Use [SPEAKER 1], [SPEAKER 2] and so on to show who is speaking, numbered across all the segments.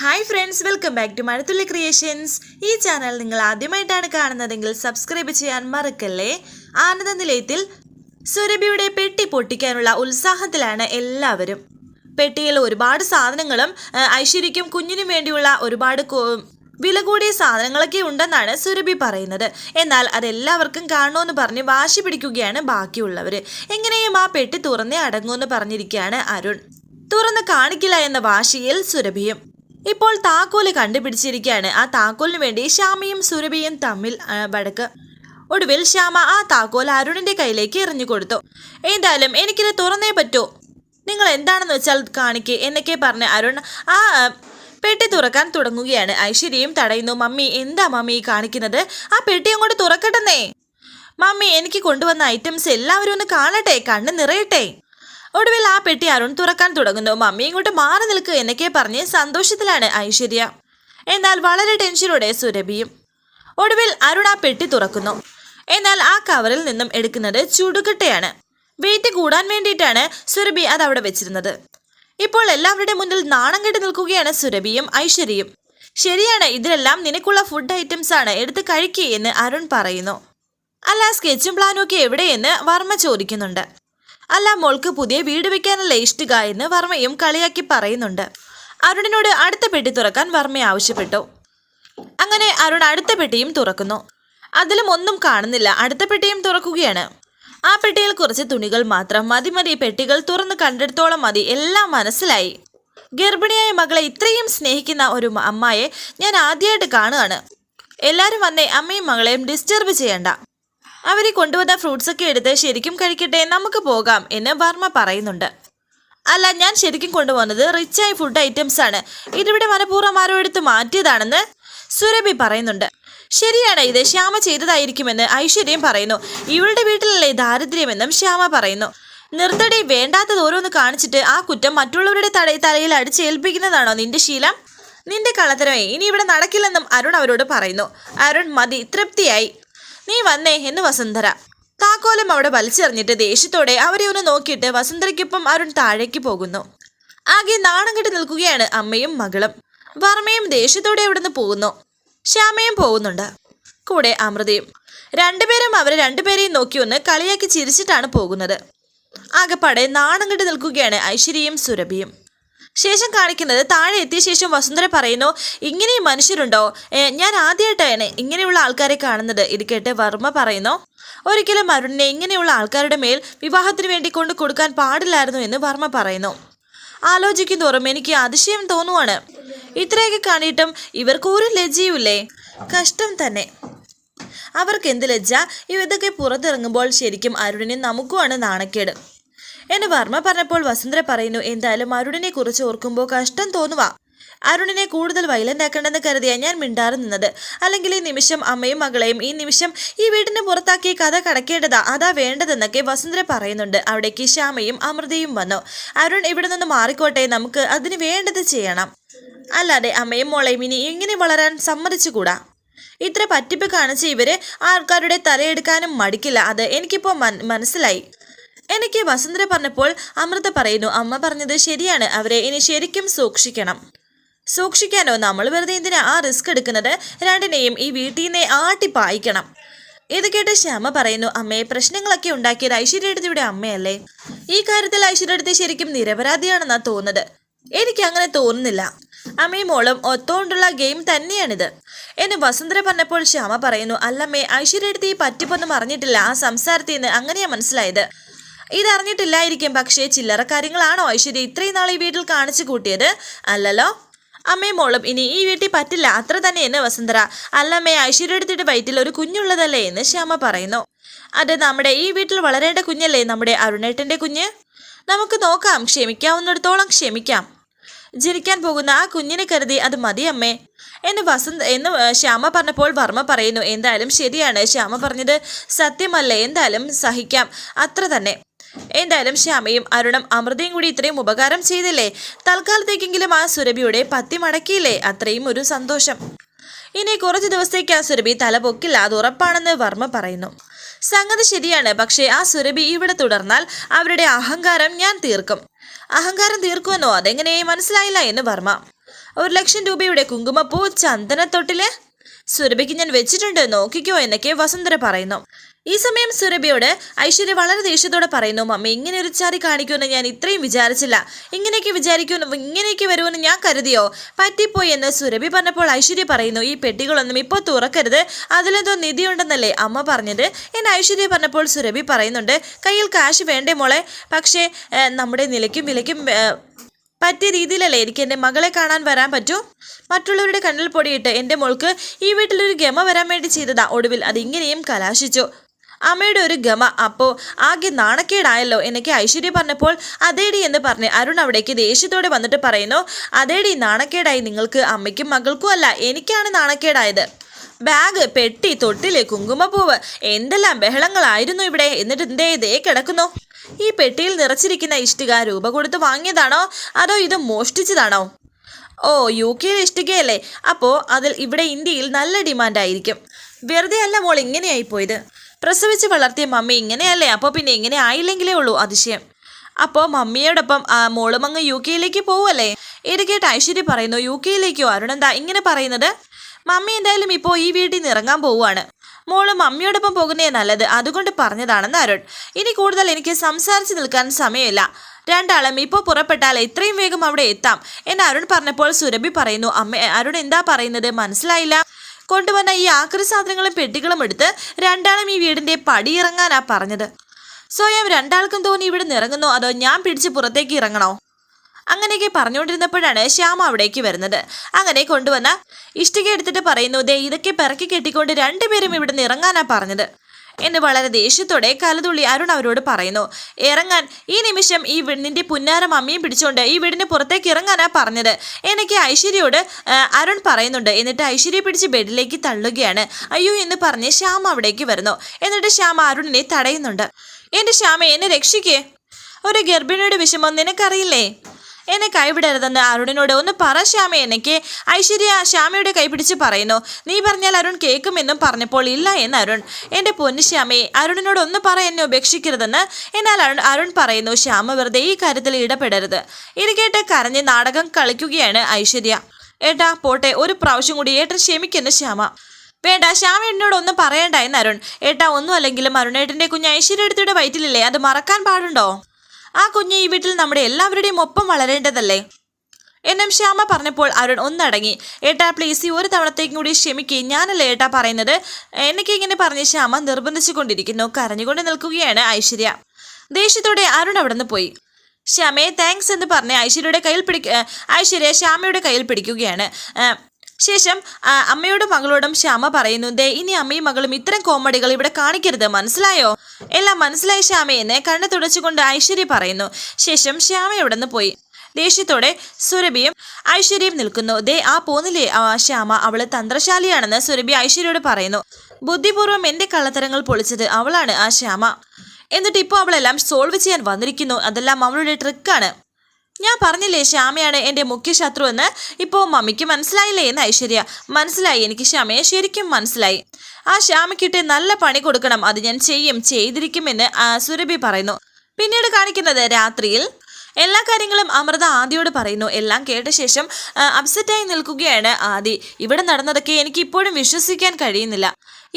[SPEAKER 1] Hi friends welcome back to Mazhathulli creations ഈ channel നിങ്ങൾ ആദ്യമായിട്ടാണ് കാണുന്നതെങ്കിൽ സബ്സ്ക്രൈബ് ചെയ്യാൻ മറക്കല്ലേ? ആനന്ദ നിലയത്തിൽ സുരഭിയുടെ പെട്ടി പൊട്ടിക്കാനുള്ള ഉത്സാഹത്തിലാണ് എല്ലാവരും. പെട്ടിയിൽ ഒരുപാട് സാധനങ്ങളും ഐശ്വര്യക്കും കുഞ്ഞിനും വേണ്ടിയുള്ള ഒരുപാട് വില കൂടിയ സാധനങ്ങളൊക്കെ ഉണ്ടെന്നാണ് സുരഭി പറയുന്നത്. എന്നാൽ അതെല്ലാവർക്കും കാണണമെന്ന് പറഞ്ഞ് വാശി പിടിക്കുകയാണ് ബാക്കിയുള്ളവർ എങ്ങനെയും ആ പെട്ടി തുറന്നേ അടങ്ങുമെന്ന് പറഞ്ഞിരിക്കുകയാണ് അരുൺ. തുറന്ന് കാണിക്കില്ല എന്ന വാശിയിൽ സുരഭിയും. ഇപ്പോൾ താക്കോൽ കണ്ടുപിടിച്ചിരിക്കുകയാണ്. ആ താക്കോലിന് വേണ്ടി ശ്യാമയും സുരഭിയും തമ്മിൽ വടക്ക് ഒടുവിൽ ശ്യാമ ആ താക്കോൽ അരുണിന്റെ കയ്യിലേക്ക് എറിഞ്ഞു കൊടുത്തു. എന്തായാലും എനിക്കിത് തുറന്നേ പറ്റൂ. നിങ്ങൾ എന്താണെന്ന് വെച്ചാൽ കാണിക്കേ എന്നൊക്കെ പറഞ്ഞ് അരുൺ ആ പെട്ടി തുറക്കാൻ തുടങ്ങുകയാണ്. ഐശ്വര്യയും തടയുന്നു. മമ്മി എന്താ മമ്മി കാണിക്കുന്നത്? ആ പെട്ടി അങ്ങോട്ട് തുറക്കട്ടെന്നേ. മമ്മി എനിക്ക് കൊണ്ടുവന്ന ഐറ്റംസ് എല്ലാവരും ഒന്ന് കാണട്ടെ കണ്ണ് നിറയട്ടെ. ഒടുവിൽ ആ പെട്ടി അരുൺ തുറക്കാൻ തുടങ്ങുന്നു. മമ്മി ഇങ്ങോട്ട് മാറി നിൽക്കുക എന്നൊക്കെ പറഞ്ഞ് സന്തോഷത്തിലാണ് ഐശ്വര്യ. എന്നാൽ വളരെ ടെൻഷനോടെ സുരഭിയും. ഒടുവിൽ അരുൺ ആ പെട്ടി തുറക്കുന്നു. എന്നാൽ ആ കവറിൽ നിന്നും എടുക്കുന്നത് ചുടുകട്ടയാണ്. വെയിറ്റ് കൂടാൻ വേണ്ടിയിട്ടാണ് സുരഭി അത് അവിടെ വെച്ചിരുന്നത്. ഇപ്പോൾ എല്ലാവരുടെ മുന്നിൽ നാണം കെട്ടി നിൽക്കുകയാണ് സുരഭിയും ഐശ്വര്യയും. ശരിയാണ് ഇതിലെല്ലാം നിനക്കുള്ള ഫുഡ് ഐറ്റംസ് ആണ്. എടുത്ത് കഴിക്കുക എന്ന് അരുൺ പറയുന്നു. അല്ല സ്കെച്ചും പ്ലാനും ഒക്കെ എവിടെയെന്ന് വർമ്മ ചോദിക്കുന്നുണ്ട്. അല്ല മോൾക്ക് പുതിയ വീട് വെക്കാനല്ലേ ഇഷ്ടിക എന്ന് വർമ്മയും കളിയാക്കി പറയുന്നുണ്ട്. അരുണിനോട് അടുത്ത പെട്ടി തുറക്കാൻ വർമ്മ ആവശ്യപ്പെട്ടു. അങ്ങനെ അരുൺ അടുത്ത പെട്ടിയും തുറക്കുന്നു. അതിലും ഒന്നും കാണുന്നില്ല. അടുത്ത പെട്ടിയും തുറക്കുകയാണ്. ആ പെട്ടിയിൽ കുറച്ച് തുണികൾ മാത്രം മതി മതി. പെട്ടികൾ തുറന്ന് കണ്ടെടുത്തോളം മതി. എല്ലാം മനസ്സിലായി. ഗർഭിണിയായ മകളെ ഇത്രയും സ്നേഹിക്കുന്ന ഒരു അമ്മയെ ഞാൻ ആദ്യമായിട്ട് കാണുകയാണ്. എല്ലാവരും വന്നേ അമ്മയും മകളെയും ഡിസ്റ്റർബ് ചെയ്യണ്ട. അവരെ കൊണ്ടുവന്ന ഫ്രൂട്ട്സ് ഒക്കെ എടുത്ത് ശരിക്കും കഴിക്കട്ടെ നമുക്ക് പോകാം എന്ന് വർമ്മ പറയുന്നുണ്ട്. അല്ല ഞാൻ ശരിക്കും കൊണ്ടുപോകുന്നത് റിച്ചായ ഫുഡ് ഐറ്റംസ് ആണ്. ഇതിവിടെ മനഃപൂർവം ആരോ എടുത്ത് മാറ്റിയതാണെന്ന് സുരഭി പറയുന്നുണ്ട്. ശരിയാണ് ഇത് ശ്യാമ ചെയ്തതായിരിക്കുമെന്ന് ഐശ്വര്യം പറയുന്നു. ഇവളുടെ വീട്ടിലല്ലേ ദാരിദ്ര്യമെന്നും ശ്യാമ പറയുന്നു. നിർത്തടി വേണ്ടാത്തത് ഓരോന്ന് കാണിച്ചിട്ട് ആ കുറ്റം മറ്റുള്ളവരുടെ തടയിൽ തലയിൽ അടിച്ചേൽപ്പിക്കുന്നതാണോ നിന്റെ ശീലം? നിന്റെ കള്ളത്തരമേ ഇനി ഇവിടെ നടക്കില്ലെന്നും അരുൺ അവരോട് പറയുന്നു. അരുൺ മതി തൃപ്തിയായി. നീ വന്നേ എന്ന് വസുന്ധര. താക്കോലം അവിടെ വലിച്ചെറിഞ്ഞിട്ട് ദേഷ്യത്തോടെ അവരെ ഒന്ന് നോക്കിയിട്ട് വസുന്ധരയ്ക്കൊപ്പം അരുൺ താഴേക്ക് പോകുന്നു. ആകെ നാണം കെട്ടി നിൽക്കുകയാണ് അമ്മയും മകളും. വർമ്മയും ദേഷ്യത്തോടെ അവിടുന്ന് പോകുന്നു. ശ്യാമയും പോകുന്നുണ്ട്. കൂടെ അമൃതയും. രണ്ടുപേരും അവരെ രണ്ടുപേരെയും നോക്കി ഒന്ന് കളിയാക്കി ചിരിച്ചിട്ടാണ് പോകുന്നത്. ആകെപ്പാടെ നാണം കെട്ടി നിൽക്കുകയാണ് ഐശ്വര്യയും സുരഭിയും. ശേഷം കാണിക്കുന്നത് താഴെ എത്തിയ ശേഷം വസുന്ധര പറയുന്നു ഇങ്ങനെയും മനുഷ്യരുണ്ടോ? ഞാൻ ആദ്യമായിട്ടാണ് ഇങ്ങനെയുള്ള ആൾക്കാരെ കാണുന്നത് ഇത് കേട്ട് വർമ്മ പറയുന്നു. ഒരിക്കലും അരുണിനെ ഇങ്ങനെയുള്ള ആൾക്കാരുടെ മേൽ വിവാഹത്തിന് വേണ്ടി കൊണ്ട് കൊടുക്കാൻ പാടില്ലായിരുന്നു എന്ന് വർമ്മ പറയുന്നു. ആലോചിക്കും തോറും എനിക്ക് അതിശയം തോന്നുവാണ്. ഇത്രയൊക്കെ കാണിയിട്ടും ഇവർക്ക് ഒരു ലജ്ജയുമില്ലേ? കഷ്ടം തന്നെ. അവർക്ക് എന്ത് ലജ്ജ? ഇതൊക്കെ പുറത്തിറങ്ങുമ്പോൾ ശരിക്കും അരുണിനും നമുക്കുമാണ് നാണക്കേട്. എന്ന് വർമ്മ പറഞ്ഞപ്പോൾ വസുന്ധര പറയുന്നു എന്തായാലും അരുണിനെ കുറിച്ച് ഓർക്കുമ്പോൾ കഷ്ടം തോന്നുക അരുണിനെ കൂടുതൽ വയലന്റ് ആക്കണ്ടെന്ന് കരുതിയാ ഞാൻ മിണ്ടാറ് നിന്നത്. അല്ലെങ്കിൽ ഈ നിമിഷം അമ്മയും മകളെയും ഈ നിമിഷം ഈ വീടിന് പുറത്താക്കി കഥ കടക്കേണ്ടതാ. അതാ വേണ്ടതെന്നൊക്കെ വസുന്ധര പറയുന്നുണ്ട്. അവിടേക്ക് ശ്യാമയും അമൃതയും വന്നു. അരുൺ ഇവിടെ നിന്ന് മാറിക്കോട്ടെ നമുക്ക് അതിന് വേണ്ടത് ചെയ്യണം. അല്ലാതെ അമ്മയും മോളെയും ഇനി ഇങ്ങനെ വളരാൻ സമ്മതിച്ചുകൂടാ? ഇത്ര പറ്റിപ്പ് കാണിച്ച് ഇവർ ആൾക്കാരുടെ തലയെടുക്കാനും മടിക്കില്ല. അത് എനിക്കിപ്പോൾ മനസ്സിലായി. എനിക്ക് വസുന്ധര പറഞ്ഞപ്പോൾ അമൃത പറയുന്നു അമ്മ പറഞ്ഞത് ശരിയാണ്. അവരെ ഇനി ശരിക്കും സൂക്ഷിക്കണം. സൂക്ഷിക്കാനോ? നമ്മൾ വെറുതെ എന്തിനാ ആ റിസ്ക് എടുക്കുന്നത്? രണ്ടിനെയും ഈ വീട്ടിൽ നിന്നേ ആട്ടി പായിക്കണം. ഇത് കേട്ട് ശ്യാമ പറയുന്നു അമ്മയെ പ്രശ്നങ്ങളൊക്കെ ഉണ്ടാക്കിയത് ഐശ്വര്യടുത്തിയുടെ അമ്മയല്ലേ? ഈ കാര്യത്തിൽ ഐശ്വര്യടുത്ത് ശരിക്കും നിരപരാധിയാണെന്നാ തോന്നുന്നത്. എനിക്ക് അങ്ങനെ തോന്നുന്നില്ല. അമ്മയും മോളും ഒത്തോണ്ടുള്ള ഗെയിം തന്നെയാണിത്. എന്ന് വസുന്ധര പറഞ്ഞപ്പോൾ ശ്യാമ പറയുന്നു അല്ലമ്മേ ഐശ്വര്യടുത്തി ഈ പറ്റിപ്പൊന്നും അറിഞ്ഞിട്ടില്ല. ആ സംസാരത്തിൽ നിന്ന് അങ്ങനെയാ മനസ്സിലായത്. ഇതറിഞ്ഞിട്ടില്ലായിരിക്കും പക്ഷേ ചില്ലറ കാര്യങ്ങളാണോ? ഐശ്വര്യ ഇത്രയും നാൾ ഈ വീട്ടിൽ കാണിച്ചു കൂട്ടിയത്? അല്ലല്ലോ. അമ്മയും മോളും ഇനി ഈ വീട്ടിൽ പറ്റില്ല. അത്ര തന്നെ എന്ന് വസുന്ധര. അല്ലമ്മേ ഐശ്വര്യ എടുത്തിട്ട് വയറ്റിൽ ഒരു കുഞ്ഞുള്ളതല്ലേ എന്ന് ശ്യാമ പറയുന്നു. അത് നമ്മുടെ ഈ വീട്ടിൽ വളരേണ്ട കുഞ്ഞല്ലേ? നമ്മുടെ അരുണേട്ടന്റെ കുഞ്ഞ്? നമുക്ക് നോക്കാം. ക്ഷമിക്കാവുന്നിടത്തോളം ക്ഷമിക്കാം. ജനിക്കാൻ പോകുന്ന ആ കുഞ്ഞിനെ കരുതി അത് മതി അമ്മേ. എന്ന് വസന്ത് എന്ന് ശ്യാമ പറഞ്ഞപ്പോൾ വർമ്മ പറയുന്നു എന്തായാലും ശരിയാണ്. ശ്യാമ പറഞ്ഞത് സത്യമല്ല. എന്തായാലും സഹിക്കാം. അത്ര തന്നെ. എന്തായാലും ശ്യാമയും അരുണും അമൃതയും കൂടി ഇത്രയും ഉപകാരം ചെയ്തില്ലേ? തൽക്കാലത്തേക്കെങ്കിലും ആ സുരഭിയുടെ പത്തി മടക്കിയില്ലേ? അത്രയും ഒരു സന്തോഷം. ഇനി കുറച്ച് ദിവസത്തേക്ക് ആ സുരഭി തല പൊക്കില്ല അത് ഉറപ്പാണെന്ന് വർമ്മ പറയുന്നു. സംഗതി ശരിയാണ് പക്ഷേ ആ സുരഭി ഇവിടെ തുടർന്നാൽ അവരുടെ അഹങ്കാരം ഞാൻ തീർക്കും. അഹങ്കാരം തീർക്കുമെന്നോ? അതെങ്ങനെ? മനസ്സിലായില്ല എന്ന് വർമ്മ. ഒരു ലക്ഷം രൂപയുടെ കുങ്കുമപ്പൂ ചന്ദനത്തൊട്ടിൽ? സുരഭിക്ക് ഞാൻ വെച്ചിട്ടുണ്ട് നോക്കിക്കോ എന്നൊക്കെ വസുന്ധര പറയുന്നു. ഈ സമയം സുരഭിയോട് ഐശ്വര്യ വളരെ ദേഷ്യത്തോടെ പറയുന്നു മമ്മി ഇങ്ങനെ ഒരു ചാരി കാണിക്കുമെന്ന് ഞാൻ ഇത്രയും വിചാരിച്ചില്ല. ഇങ്ങനെയൊക്കെ വിചാരിക്കുമെന്ന് ഇങ്ങനെയൊക്കെ വരുമെന്ന് ഞാൻ കരുതിയോ? പറ്റിപ്പോയി എന്ന് സുരഭി പറഞ്ഞപ്പോൾ ഐശ്വര്യ പറയുന്നു ഈ പെട്ടികളൊന്നും ഇപ്പോൾ തുറക്കരുത്. അതിലെന്തോ നിധിയുണ്ടെന്നല്ലേ അമ്മ പറഞ്ഞത്? എന്ന് ഐശ്വര്യ പറഞ്ഞപ്പോൾ സുരഭി പറയുന്നുണ്ട് കയ്യിൽ കാശ് വേണ്ടേ മോളെ? പക്ഷേ നമ്മുടെ നിലയ്ക്കും വിലയ്ക്കും പറ്റിയ രീതിയിലല്ലേ എനിക്ക് എന്റെ മകളെ കാണാൻ വരാൻ പറ്റൂ? മറ്റുള്ളവരുടെ കണ്ണിൽ പൊടിയിട്ട് എന്റെ മോൾക്ക് ഈ വീട്ടിലൊരു ഗമ വരാൻ വേണ്ടി ചെയ്തതാ. ഒടുവിൽ അതിങ്ങനെയും കലാശിച്ചു. അമ്മയുടെ ഒരു ഗമ. അപ്പോ ആകെ നാണക്കേടായല്ലോ എനിക്ക് ഐശ്വര്യ പറഞ്ഞപ്പോൾ അതേടി എന്ന് പറഞ്ഞ് അരുൺ അവിടേക്ക് ദേഷ്യത്തോടെ വന്നിട്ട് പറയുന്നു അതേടി നാണക്കേടായി നിങ്ങൾക്ക് അമ്മയ്ക്കും മകൾക്കും അല്ല എനിക്കാണ് നാണക്കേടായത്. ബാഗ് പെട്ടി തൊട്ടിൽ കുങ്കുമപ്പൂവ് എന്തെല്ലാം ബഹളങ്ങളായിരുന്നു ഇവിടെ? എന്നിട്ട് എന്തേ ഇതേ കിടക്കുന്നു. ഈ പെട്ടിയിൽ നിറച്ചിരിക്കുന്ന ഇഷ്ടിക രൂപ കൊടുത്ത് വാങ്ങിയതാണോ? അതോ ഇത് മോഷ്ടിച്ചതാണോ? ഓ യു കെയിലെ ഇഷ്ടികയല്ലേ. അപ്പോൾ അതിൽ ഇവിടെ ഇന്ത്യയിൽ നല്ല ഡിമാൻഡായിരിക്കും. വെറുതെ അല്ല മോൾ ഇങ്ങനെയായി പോയത്. പ്രസവിച്ച് വളർത്തിയ മമ്മി ഇങ്ങനെയല്ലേ? അപ്പോൾ പിന്നെ ഇങ്ങനെ ആയില്ലെങ്കിലേ ഉള്ളൂ അതിശയം. അപ്പോൾ മമ്മിയോടൊപ്പം ആ, മോളും അങ്ങ് യു കെയിലേക്ക് പോവല്ലേ ഇത് കേട്ട് ഐശ്വര്യ പറയുന്നു യു കെയിലേക്കോ? അരുണെന്താ ഇങ്ങനെ പറയുന്നത്? മമ്മി എന്തായാലും ഇപ്പോൾ ഈ വീട്ടിൽ നിന്ന് ഇറങ്ങാൻ പോവുകയാണ് മോൾ മമ്മിയോടൊപ്പം പോകുന്നേ നല്ലത് അതുകൊണ്ട് പറഞ്ഞതാണെന്ന് അരുൺ. ഇനി കൂടുതൽ എനിക്ക് സംസാരിച്ച് നിൽക്കാൻ സമയമില്ല. രണ്ടാളും ഇപ്പോൾ പുറപ്പെട്ടാൽ എത്രയും വേഗം അവിടെ എത്താം എന്ന് അരുൺ പറഞ്ഞപ്പോൾ സുരഭി പറയുന്നു അമ്മ അരുൺ എന്താ പറയുന്നത്? മനസ്സിലായില്ല. കൊണ്ടുവന്ന ഈ ആക്രി സാധനങ്ങളും പെട്ടികളും എടുത്ത് രണ്ടാളും ഈ വീടിന്റെ പടിയിറങ്ങാനാ പറഞ്ഞത്. സ്വയം രണ്ടാൾക്കും തോന്നി ഇവിടെ ഇറങ്ങുന്നോ അതോ ഞാൻ പിടിച്ച് പുറത്തേക്ക് ഇറങ്ങണോ? അങ്ങനെയൊക്കെ പറഞ്ഞുകൊണ്ടിരുന്നപ്പോഴാണ് ശ്യാമ അവിടേക്ക് വരുന്നത്. അങ്ങനെ കൊണ്ടുവന്ന ഇഷ്ടിക എടുത്തിട്ട് പറയുന്നു ദേ ഇതൊക്കെ പിറക്കി കെട്ടിക്കൊണ്ട് രണ്ടുപേരും ഇവിടെ നിന്ന് ഇറങ്ങാനാ പറഞ്ഞത്. എന്ന് വളരെ ദേഷ്യത്തോടെ കലതുള്ളി അരുൺ അവരോട് പറയുന്നു. ഇറങ്ങാൻ ഈ നിമിഷം ഈ വീടിന്റെ പുന്നാര മമ്മിയും പിടിച്ചുകൊണ്ട് ഈ വീടിന് പുറത്തേക്ക് ഇറങ്ങാനാ പറഞ്ഞത്. എനിക്ക് ഐശ്വര്യയോട് അരുൺ പറയുന്നുണ്ട്. എന്നിട്ട് ഐശ്വര്യ പിടിച്ച് ബെഡിലേക്ക് തള്ളുകയാണ്. അയ്യോ എന്ന് പറഞ്ഞ് ശ്യാമ അവിടേക്ക് വരുന്നു. എന്നിട്ട് ശ്യാമ അരുണിനെ തടയുന്നുണ്ട്. എന്റെ ശ്യാമ എന്നെ രക്ഷിക്കേ. ഒരു ഗർഭിണിയുടെ വിഷമം നിനക്കറിയില്ലേ? എന്നെ കൈവിടരുതെന്ന് അരുണിനോട് ഒന്ന് പറ ശ്യാമ എനിക്ക് ഐശ്വര്യ ശ്യാമയുടെ കൈപിടിച്ച് പറയുന്നു. നീ പറഞ്ഞാൽ അരുൺ കേൾക്കുമെന്നും പറഞ്ഞപ്പോൾ ഇല്ല എന്ന് അരുൺ. എന്റെ പൊന്നു ശ്യാമയെ അരുണിനോട് ഒന്ന് പറ എന്നെ ഉപേക്ഷിക്കരുതെന്ന് എന്നാൽ അരുൺ അരുൺ പറയുന്നു ശ്യാമ വെറുതെ ഈ കാര്യത്തിൽ ഇടപെടരുത്. ഇത് കേട്ട് കരഞ്ഞ് നാടകം കളിക്കുകയാണ് ഐശ്വര്യ. ഏട്ടാ പോട്ടെ ഒരു പ്രാവശ്യം കൂടി ഏട്ടൻ ക്ഷമിക്കുന്നു ശ്യാമ. വേണ്ട ശ്യാമ എന്നോട് ഒന്നും പറയണ്ട എന്ന് അരുൺ. ഏട്ടാ ഒന്നും അല്ലെങ്കിലും അരുണേട്ടന്റെ കുഞ്ഞ് ഐശ്വര്യ എടുത്തിയുടെ വയറ്റിലില്ലേ? അത് മറക്കാൻ പാടുണ്ടോ? ആ കുഞ്ഞ് ഈ വീട്ടിൽ നമ്മുടെ എല്ലാവരുടെയും ഒപ്പം വളരേണ്ടതല്ലേ? എന്നും ശ്യാമ പറഞ്ഞപ്പോൾ അരുൺ ഒന്നടങ്ങി. ഏട്ടാ പ്ലീസ് ഈ ഒരു തവണത്തേക്കും കൂടി ക്ഷമിക്കുക ഞാനല്ലേ ഏട്ടാ പറയുന്നത്? എന്നൊക്കെ ഇങ്ങനെ പറഞ്ഞ് ശ്യാമ നിർബന്ധിച്ചുകൊണ്ടിരിക്കുന്നു. കരഞ്ഞുകൊണ്ട് നിൽക്കുകയാണ് ഐശ്വര്യ. ദേഷ്യത്തോടെ അരുൺ അവിടെ നിന്ന് പോയി. ശ്യാമയെ താങ്ക്സ് എന്ന് പറഞ്ഞ് ഐശ്വര്യയുടെ കയ്യിൽ പിടിക്ക ഐശ്വര്യ ശ്യാമയുടെ കയ്യിൽ പിടിക്കുകയാണ്. ശേഷം അമ്മയോടും മകളോടും ശ്യാമ പറയുന്നു ദേ ഇനി അമ്മയും മകളും ഇത്തരം കോമഡികൾ ഇവിടെ കാണിക്കരുത് മനസ്സിലായോ? എല്ലാം മനസ്സിലായി ശ്യാമയെന്ന് കണ്ണു തുടച്ചുകൊണ്ട് ഐശ്വര്യ പറയുന്നു. ശേഷം ശ്യാമ ഇവിടെ പോയി. ദേഷ്യത്തോടെ സുരഭിയും ഐശ്വര്യയും നിൽക്കുന്നു. ദേ ആ പോന്നില്ലേ? ശ്യാമ അവൾ തന്ത്രശാലിയാണെന്ന് സുരഭി ഐശ്വര്യയോട് പറയുന്നു. ബുദ്ധിപൂർവം എന്റെ കള്ളത്തരങ്ങൾ പൊളിച്ചത് അവളാണ് ആ ശ്യാമ. എന്നിട്ട് ഇപ്പോൾ അവളെല്ലാം സോൾവ് ചെയ്യാൻ വന്നിരിക്കുന്നു. അതെല്ലാം അവളുടെ ട്രിക്കാണ് ഞാൻ പറഞ്ഞില്ലേ ശ്യാമയാണ് എന്റെ മുഖ്യ ശത്രു എന്ന് ഇപ്പോൾ മമ്മിക്ക് മനസ്സിലായില്ലേ എന്ന് ഐശ്വര്യ. മനസ്സിലായി എനിക്ക് ശ്യാമയെ ശരിക്കും മനസ്സിലായി. ആ ശ്യാമയ്ക്കിട്ട് നല്ല പണി കൊടുക്കണം അത് ഞാൻ ചെയ്യും ചെയ്തിരിക്കുമെന്ന് സുരഭി പറയുന്നു. പിന്നീട് കാണിക്കുന്നത് രാത്രിയിൽ. എല്ലാ കാര്യങ്ങളും അമൃത ആദിയോട് പറയുന്നു. എല്ലാം കേട്ട ശേഷം അപ്സെറ്റായി നിൽക്കുകയാണ് ആദി. ഇവിടെ നടന്നതൊക്കെ എനിക്ക് ഇപ്പോഴും വിശ്വസിക്കാൻ കഴിയുന്നില്ല.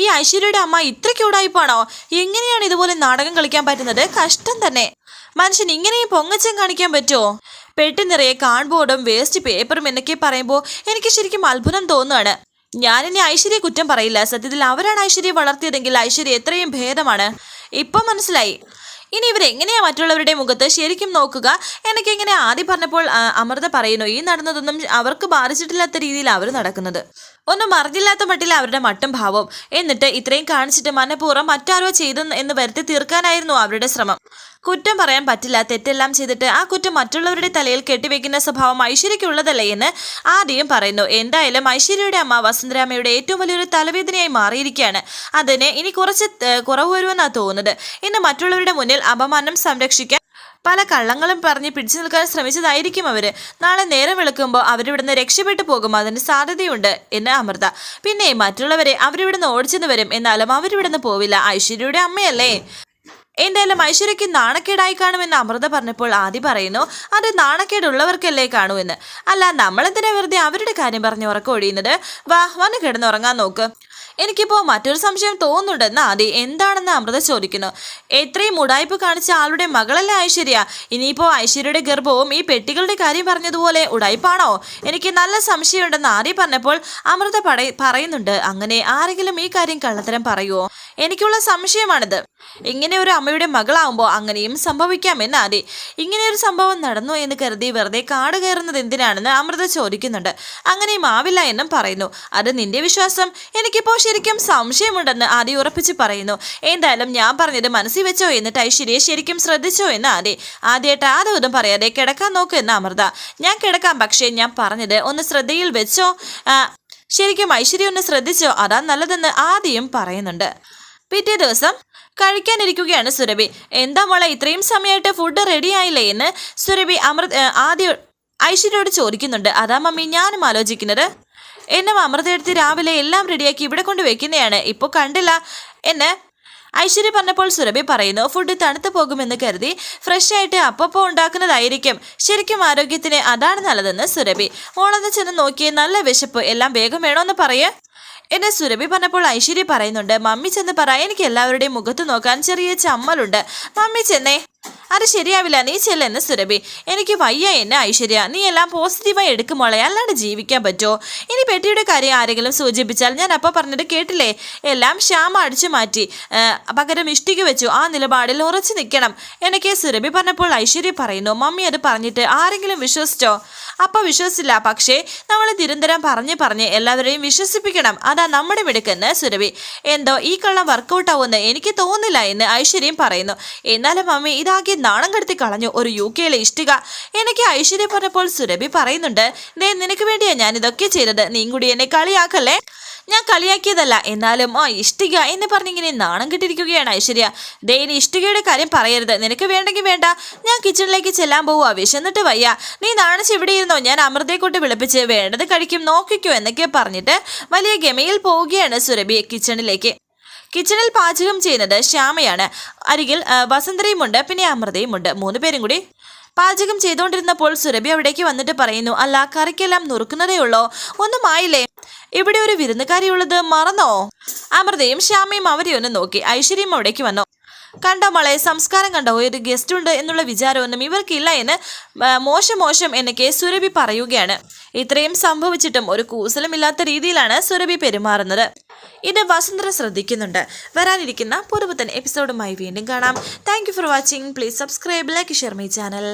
[SPEAKER 1] ഈ ഐശ്വര്യയുടെ അമ്മ ഇത്ര ക്യൂടായിപ്പാണോ എങ്ങനെയാണ് ഇതുപോലെ നാടകം കളിക്കാൻ പറ്റുന്നത്? കഷ്ടം തന്നെ. മനുഷ്യൻ ഇങ്ങനെയും പൊങ്ങച്ചം കാണിക്കാൻ പറ്റുമോ? പെട്ടി നിറയെ കാർഡ്ബോർഡും വേസ്റ്റ് പേപ്പറും എന്നൊക്കെ പറയുമ്പോൾ എനിക്ക് ശരിക്കും അത്ഭുതം തോന്നുകയാണ് ഞാനിനി ഐശ്വര്യ കുറ്റം പറയില്ല. സത്യത്തിൽ അവരാണ് ഐശ്വര്യ വളർത്തിയതെങ്കിൽ ഐശ്വര്യ എത്രയും ഭേദമാണ്. ഇപ്പം മനസ്സിലായി. ഇനി ഇവരെങ്ങനെയാ മറ്റുള്ളവരുടെ മുഖത്ത് ശരിക്കും നോക്കുക? എനിക്ക് ഇങ്ങനെ ആദ്യം പറഞ്ഞപ്പോൾ അമൃത പറയുന്നു. ഈ നടന്നതൊന്നും അവർക്ക് ബാധിച്ചിട്ടില്ലാത്ത രീതിയിൽ അവർ നടക്കുന്നത്. ഒന്നും അറിഞ്ഞില്ലാത്ത മട്ടിൽ അവരുടെ മട്ടും ഭാവവും. എന്നിട്ട് ഇത്രയും കാണിച്ചിട്ട് മനഃപൂർവം മറ്റാരോ ചെയ്തു എന്ന് വരുത്തി തീർക്കാനായിരുന്നു അവരുടെ ശ്രമം. കുറ്റം പറയാൻ പറ്റില്ല തെറ്റെല്ലാം ചെയ്തിട്ട് ആ കുറ്റം മറ്റുള്ളവരുടെ തലയിൽ കെട്ടിവെക്കുന്ന സ്വഭാവം ഐശ്വര്യയ്ക്കുള്ളതല്ലേ എന്ന് ആദ്യം പറയുന്നു. എന്തായാലും ഐശ്വര്യയുടെ അമ്മ വസുന്ധരാമയുടെ ഏറ്റവും വലിയൊരു തലവേദനയായി മാറിയിരിക്കുകയാണ്. അതിന് ഇനി കുറച്ച് കുറവ് വരുമെന്നാണ് തോന്നുന്നത്. ഇന്ന് മറ്റുള്ളവരുടെ മുന്നിൽ അപമാനം സംരക്ഷിക്കാൻ പല കള്ളങ്ങളും പറഞ്ഞ് പിടിച്ചു നിൽക്കാൻ ശ്രമിച്ചതായിരിക്കും അവർ. നാളെ നേരം വെളുക്കുമ്പോൾ അവരിവിടുന്ന് രക്ഷപ്പെട്ടു പോകും. അതിന് സാധ്യതയുണ്ട് എന്ന് അമൃത. പിന്നെ മറ്റുള്ളവരെ അവരിവിടുന്ന് ഓടിച്ചെന്ന് വരും. എന്നാലും അവരിവിടുന്ന് പോവില്ല. ഐശ്വര്യയുടെ അമ്മയല്ലേ? എന്തായാലും ഐശ്വര്യയ്ക്ക് നാണക്കേടായി കാണുമെന്ന് അമൃത പറഞ്ഞപ്പോൾ ആദ്യ പറയുന്നു അത് നാണക്കേടുള്ളവർക്കല്ലേ കാണൂ എന്ന്. അല്ല നമ്മളെന്തിനാ വെറുതെ അവരുടെ കാര്യം പറഞ്ഞ് ഉറക്കം വാ വന്ന് കിടന്നുറങ്ങാൻ നോക്ക്. എനിക്കിപ്പോ മറ്റൊരു സംശയം തോന്നുന്നുണ്ടെന്ന് ആദി. എന്താണെന്ന് അമൃത ചോദിക്കുന്നു. എത്രയും ഉടായ്പ കാണിച്ച ആളുടെ മകളല്ലേ ഐശ്വര്യ? ഇനിയിപ്പോ ഐശ്വര്യയുടെ ഗർഭവും ഈ പെട്ടികളുടെ കാര്യം പറഞ്ഞതുപോലെ ഉടായ്പാണോ? എനിക്ക് നല്ല സംശയമുണ്ടെന്ന് ആര്യ പറഞ്ഞപ്പോൾ അമൃത പറയുന്നുണ്ട്. അങ്ങനെ ആരെങ്കിലും ഈ കാര്യം കള്ളത്തരം പറയുമോ എനിക്കുള്ള സംശയമാണിത്. ഇങ്ങനെ ഒരു അമ്മയുടെ മകളാവുമ്പോൾ അങ്ങനെയും സംഭവിക്കാമെന്ന് ആദി. ഇങ്ങനെ ഒരു സംഭവം നടന്നു എന്ന് കരുതി വെറുതെ കാട് കയറുന്നത് എന്തിനാണെന്ന് അമൃത ചോദിക്കുന്നുണ്ട്. അങ്ങനെയും ആവില്ല എന്നും പറയുന്നു. അത് നിന്റെ വിശ്വാസം. എനിക്കിപ്പോൾ ശരിക്കും സംശയമുണ്ടെന്ന് ആദി ഉറപ്പിച്ച് പറയുന്നു. എന്തായാലും ഞാൻ പറഞ്ഞത് മനസ്സിൽ വെച്ചോ എന്നിട്ട് ഐശ്വര്യയെ ശരിക്കും ശ്രദ്ധിച്ചോ എന്ന് ആദി. ആദ്യമായിട്ട് ആ ദൂതം പറയാതെ കിടക്കാൻ നോക്കൂ എന്ന് അമൃത. ഞാൻ കിടക്കാം പക്ഷേ ഞാൻ പറഞ്ഞത് ഒന്ന് ശ്രദ്ധയിൽ വെച്ചോ? ശരിക്കും ഐശ്വര്യ ഒന്ന് ശ്രദ്ധിച്ചോ? അതാ നല്ലതെന്ന് ആദ്യം പറയുന്നുണ്ട്. പിറ്റേ ദിവസം കഴിക്കാനിരിക്കുകയാണ് സുരഭി. എന്താ മോളെ ഇത്രയും സമയമായിട്ട് ഫുഡ് റെഡി ആയില്ലേ എന്ന് സുരഭി അമൃത് ആദ്യം ഐശ്വര്യയോട് ചോദിക്കുന്നുണ്ട്. അതാ മമ്മി ഞാനും ആലോചിക്കുന്നത്. എന്നെ അമൃതയെടുത്ത് രാവിലെ എല്ലാം റെഡിയാക്കി ഇവിടെ കൊണ്ട് വെക്കുന്നതാണ്. ഇപ്പോൾ കണ്ടില്ല എന്നെ ഐശ്വര്യ പറഞ്ഞപ്പോൾ സുരഭി പറയുന്നു ഫുഡ് തണുത്തു പോകുമെന്ന് കരുതി ഫ്രഷ് ആയിട്ട് അപ്പപ്പോൾ ഉണ്ടാക്കുന്നതായിരിക്കും. ശരിക്കും ആരോഗ്യത്തിന് അതാണ് നല്ലതെന്ന് സുരഭി. മോളന്ന് ചെന്ന് നോക്കിയേ നല്ല വിശപ്പ്. എല്ലാം വേഗം വേണമെന്ന് പറയേ. എന്നെ സുരഭി പറഞ്ഞപ്പോൾ ഐശ്വര്യ പറയുന്നുണ്ട് മമ്മി ചെന്ന് പറ എനിക്ക് എല്ലാവരുടെയും മുഖത്ത് നോക്കാൻ ചെറിയ ചമ്മലുണ്ട്. മമ്മി ചെന്നേ. അത് ശരിയാവില്ല. നീ ചെല്ലെന്ന് സുരഭി. എനിക്ക് വയ്യ എന്നെ ഐശ്വര്യ. നീ എല്ലാം പോസിറ്റീവായി എടുക്കുമോളെ അല്ലാണ്ട് ജീവിക്കാൻ പറ്റുമോ ഇനി പെട്ടിയുടെ കാര്യം ആരെങ്കിലും സൂചിപ്പിച്ചാൽ ഞാൻ അപ്പം പറഞ്ഞത് കേട്ടില്ലേ? എല്ലാം ശ്യാമ അടിച്ചു മാറ്റി. പകരം ഇഷ്ടിക വെച്ചു. ആ നിലപാടിൽ ഉറച്ചു നിൽക്കണം. എനിക്ക് സുരഭി പറഞ്ഞപ്പോൾ ഐശ്വര്യ പറയുന്നു മമ്മി അത് പറഞ്ഞിട്ട് ആരെങ്കിലും വിശ്വസിച്ചോ? അപ്പം വിശ്വസിച്ചില്ല. പക്ഷേ നമ്മൾ നിരന്തരം പറഞ്ഞ് പറഞ്ഞ് എല്ലാവരെയും വിശ്വസിപ്പിക്കണം. അതാ നമ്മുടെ മിടുക്കെന്ന് സുരഭി. എന്തോ ഈ കള്ളം വർക്കൗട്ട് ആവുമെന്ന് എനിക്ക് തോന്നില്ല എന്ന് ഐശ്വര്യം പറയുന്നു. എന്നാലും മമ്മി ഇതാകെ നാണം കടത്തി കളഞ്ഞു ഒരു യു കെയിലെ ഇഷ്ടിക. എനിക്ക് ഐശ്വര്യം പറഞ്ഞപ്പോൾ സുരഭി പറയുന്നുണ്ട് ദേ നിനക്ക് വേണ്ടിയാ ഞാൻ ഇതൊക്കെ ചെയ്തത്. നീ കൂടി എന്നെ കളിയാക്കല്ലേ? ഞാൻ കളിയാക്കിയതല്ല. എന്നാലും ആ ഇഷ്ടിക എന്ന് പറഞ്ഞിങ്ങനെ നാണം കിട്ടിയിരിക്കുകയാണ് ഐശ്വര്യ. ദേ ഇനി ഇഷ്ടികയുടെ കാര്യം പറയരുത്. നിനക്ക് വേണ്ടെങ്കിൽ വേണ്ട. ഞാൻ കിച്ചണിലേക്ക് ചെല്ലാൻ പോവുക വിശന്നിട്ട് വയ്യ. നീ നാണിച്ച് ഇവിടെ ഇരുന്നോ? ഞാൻ അമൃതയെ കൊണ്ട് വിളിപ്പിച്ച് വേണ്ടത് കഴിക്കും. നോക്കിക്കോ എന്നൊക്കെ പറഞ്ഞിട്ട് വലിയ ഗമയിൽ പോവുകയാണ് സുരഭി കിച്ചണിലേക്ക്. കിച്ചണിൽ പാചകം ചെയ്യുന്നത് ശ്യാമയാണ്. അരികിൽ വസന്തരയും ഉണ്ട് പിന്നെ അമൃതയും ഉണ്ട് മൂന്ന് പേരും കൂടി പാചകം ചെയ്തുകൊണ്ടിരുന്നപ്പോൾ സുരഭി അവിടേക്ക് വന്നിട്ട് പറയുന്നു അല്ല കറിക്കെല്ലാം നുറുക്കുന്നതേ ഉള്ളോ. ഒന്നും ആയില്ലേ? ഇവിടെ ഒരു വിരുന്നുകാരിയുള്ളത് മറന്നോ? അമൃതയും ശ്യാമയും അവരെ ഒന്ന് നോക്കി. ഐശ്വര്യം അവിടേക്ക് വന്നു. കണ്ടോ മോളെ? സംസ്കാരം കണ്ടോ? ഒരു ഗസ്റ്റ് ഉണ്ട് എന്നുള്ള വിചാരമൊന്നും ഇവർക്കില്ല എന്ന് മോശം മോശം എന്ന് കെ സുരഭി പറയുകയാണ്. ഇത്രയും സംഭവിച്ചിട്ടും ഒരു കൂസലമില്ലാത്ത രീതിയിലാണ് സുരഭി പെരുമാറുന്നത്. ഇത് വസുന്ധര ശ്രദ്ധിക്കുന്നുണ്ട്. വരാനിരിക്കുന്ന പുതുപുത്തൻ എപ്പിസോഡുമായി വീണ്ടും കാണാം. Thank for watching please subscribe like share my channel